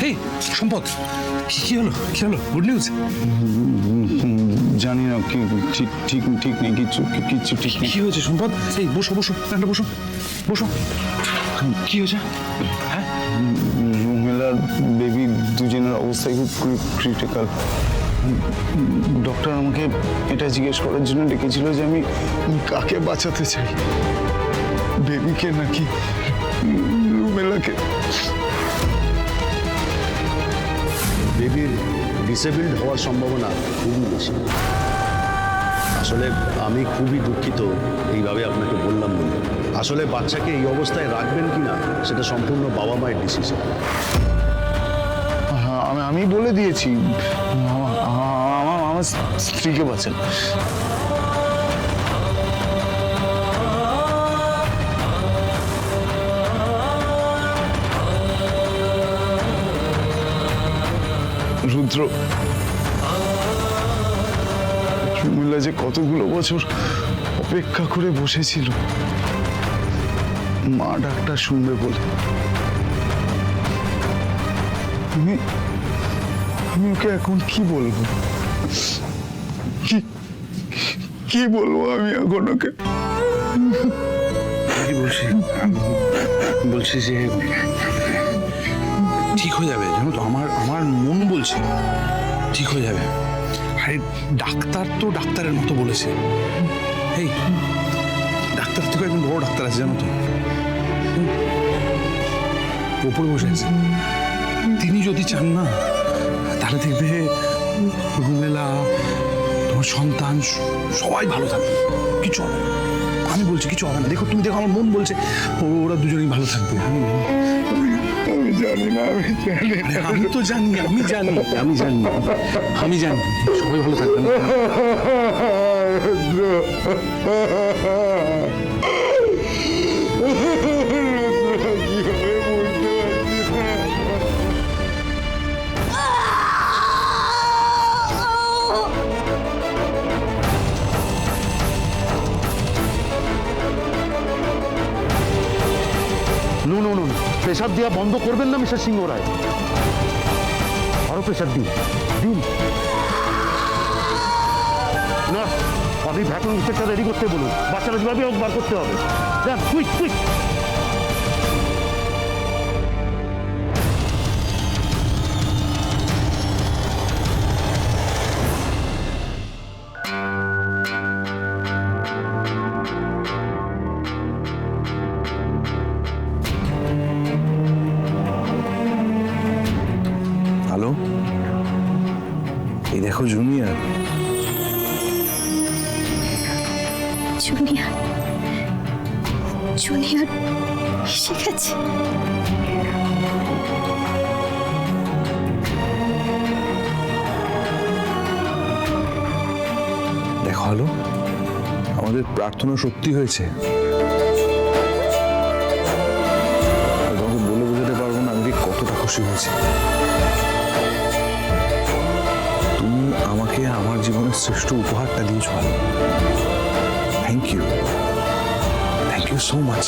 সম্পদ। কি কি হলো? কি হলো? গুড নিউজ জানি না কি ঠিক ঠিক ঠিক নেই কিচ্ছু কি- কিচ্ছু ঠিক নেই। কি হয়েছে সম্পদ? এই বসো বসো এখানটা বসো। বসো। কি হয়েছে? হ্যাঁ? রুমেলার বেবি দুজনের অবস্থায় খুব ক্রিটিক্যাল ডক্টর আমাকে এটা জিজ্ঞেস করার জন্য ডেকেছিল যে আমি কাকে বাঁচাতে চাই। বেবিকে নাকি রুমেলাকে? বেবির ডিসেবিলড হওয়ার সম্ভাবনা খুবই বেশি। আসলে আমি খুবই দুঃখিত এইভাবে আপনাকে বললাম বলে। আসলে বাচ্চাকে এই অবস্থায় রাখবেন কি না সেটা সম্পূর্ণ বাবা মায়ের ডিসিশন হ্যাঁ, আমি বলে দিয়েছি। আমার স্ত্রীকে বাঁচান। রুদ্র। রুমিলা যে কতগুলো বছর অপেক্ষা করে বসেছিল। মা ডাক্তার শুনবে বলে। আমি আমি ওকে এখন কি বলব? কি বলব আমি এখন ওকে? বলছি বলছি যে, ঠিক হয়ে যাবে, জানো তো? আমার আমার মন বলছে। ঠিক হয়ে যাবে। আরে, ডাক্তার তো ডাক্তারের মতো বলেছে। এই, ডাক্তার থেকে একজন বড় ডাক্তার আছে, জানো তো। ওপরে বসে আছে। তিনি যদি চান না, তাহলে দেখবে রুমেলা, তোমার সন্তান, সবাই ভালো থাকবে। কিছু হবে আমি বলছি, কিছু হবে না। দেখো, তুমি দেখো, আমার মন বলছে ওরা দুজনেই ভালো থাকবে। আমি আমি জানি না আমি জানি না। আমি তো জানি আমি জানি আমি জানি আমি জানি। সবাই ভালো থাকবে নো নো নো প্রেশার দেওয়া বন্ধ করবেন না মিস্টার সিংহ রায়। আরও প্রেশার দিন। দিন। না আপনি ভ্যাকুয়াম ইনসপেক্টর রেডি করতে বলুন। বাচ্চারা যেভাবে হোক বার করতে হবে। দেখ কুইক কুইক এই দেখো জুনিয়র জুনিয়র জুনিয়র এসে গেছে। দেখো হলো আমাদের প্রার্থনা সত্যি হয়েছে। তোমাকে বলে বোঝাতে পারব না আমি কতটা খুশি হয়েছে। আমাকে আমার জীবনের শ্রেষ্ঠ উপহারটা দিয়েছ। Thank you thank you so much